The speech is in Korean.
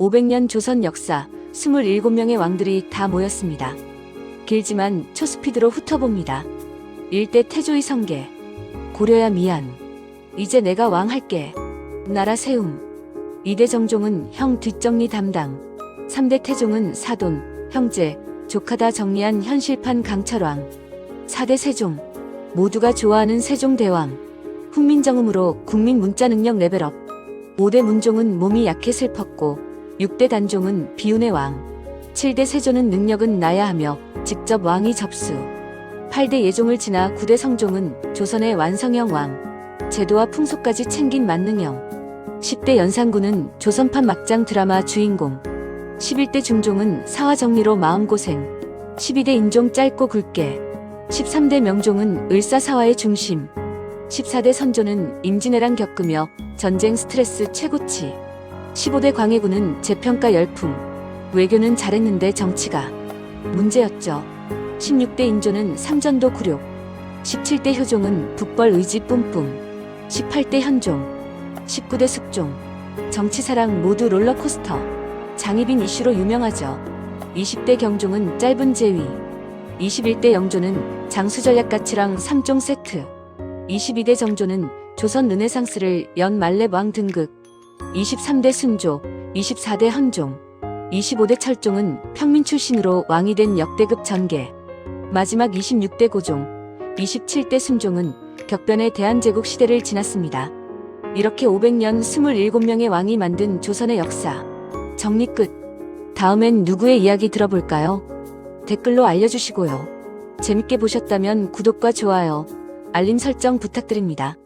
500년 조선 역사 27명의 왕들이 다 모였습니다. 길지만 초스피드로 훑어봅니다. 일대 태조의 성계. 고려야 미안. 이제 내가 왕 할게. 나라 세움. 2대 정종은 형 뒷정리 담당. 3대 태종은 사돈, 형제, 조카다 정리한 현실판 강철왕. 4대 세종. 모두가 좋아하는 세종대왕. 훈민정음으로 국민 문자 능력 레벨업. 5대 문종은 몸이 약해 슬펐고 6대 단종은 비운의 왕. 7대 세조는 능력은 나야 하며 직접 왕위 접수. 8대 예종을 지나 9대 성종은 조선의 완성형 왕. 제도와 풍속까지 챙긴 만능형. 10대 연산군은 조선판 막장 드라마 주인공. 11대 중종은 사화 정리로 마음고생. 12대 인종 짧고 굵게. 13대 명종은 을사사화의 중심. 14대 선조는 임진왜란 겪으며 전쟁 스트레스 최고치. 15대 광해군은 재평가 열풍. 외교는 잘했는데 정치가 문제였죠. 16대 인조는 삼전도 굴욕. 17대 효종은 북벌 의지 뿜뿜. 18대 현종. 19대 숙종. 정치사랑 모두 롤러코스터. 장희빈 이슈로 유명하죠. 20대 경종은 짧은 제위. 21대 영조는 장수전략가치랑 3종 세트. 22대 정조는 조선 르네상스를 연 말렙왕 등극. 23대 순조, 24대 헌종, 25대 철종은 평민 출신으로 왕이 된 역대급 전개. 마지막 26대 고종, 27대 순종은 격변의 대한제국 시대를 지났습니다. 이렇게 500년 27명의 왕이 만든 조선의 역사. 정리 끝. 다음엔 누구의 이야기 들어볼까요? 댓글로 알려주시고요. 재밌게 보셨다면 구독과 좋아요, 알림 설정 부탁드립니다.